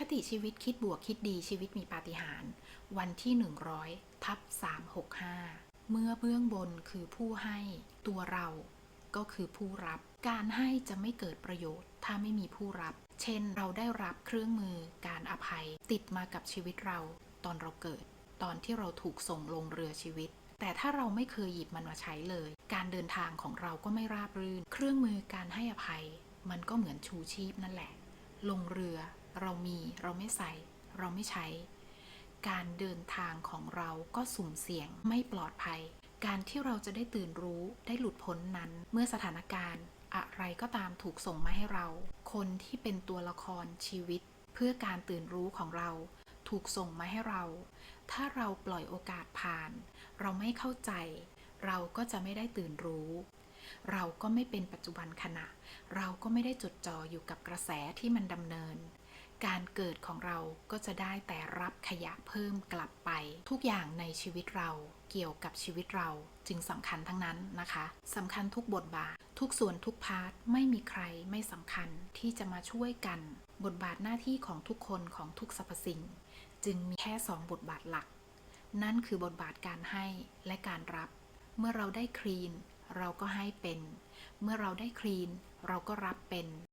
คติชีวิตคิดบวกคิดดีชีวิตมีปาฏิหาริย์วันที่ 100ทับ365 เมื่อเบื้องบนคือผู้ให้ตัวเราก็คือผู้รับ การให้จะไม่เกิดประโยชน์ ถ้าไม่มีผู้รับ เช่น เราได้รับเครื่องมือการอภัย ติดมากับชีวิตเรา ตอนเราเกิด ตอนที่เราถูกส่งลงเรือชีวิต แต่ถ้าเราไม่เคยหยิบมันมาใช้เลย การเดินทางของเราก็ไม่ราบรื่น เครื่องมือการให้อภัย มันก็เหมือนชูชีพนั่นแหละ ลงเรือ เรามีเราไม่ใส่ เราไม่ใช้ การเดินทางของเราก็สุ่มเสี่ยงไม่ปลอดภัย การที่เราจะได้ตื่นรู้ได้หลุดพ้นนั้น เมื่อสถานการณ์ อะไรก็ตามถูกส่งมาให้เรา คนที่เป็นตัวละครชีวิต เพื่อการตื่นรู้ของเราถูกส่งมาให้เรา ถ้าเราปล่อยโอกาสผ่าน เราไม่เข้าใจ เราก็จะไม่ได้ตื่นรู้ เราก็ไม่เป็นปัจจุบันขณะ เราก็ไม่ได้จดจ่ออยู่กับกระแสที่มันดำเนิน การเกิดของเราก็จะได้แต่รับขยะเพิ่มกลับไป ทุกอย่างในชีวิตเราเกี่ยวกับชีวิตเราจึงสำคัญทั้งนั้นนะคะสำคัญทุกบทบาท ทุกส่วนทุกพาร์ทไม่มีใครไม่สำคัญที่จะมาช่วยกัน บทบาทหน้าที่ของทุกคนของทุกสรรพสิ่ง จึงมีแค่สองบทบาทหลัก นั่นคือบทบาทการให้และการรับ เมื่อเราได้คลีน เราก็ให้เป็น เมื่อเราได้คลีน เราก็รับเป็น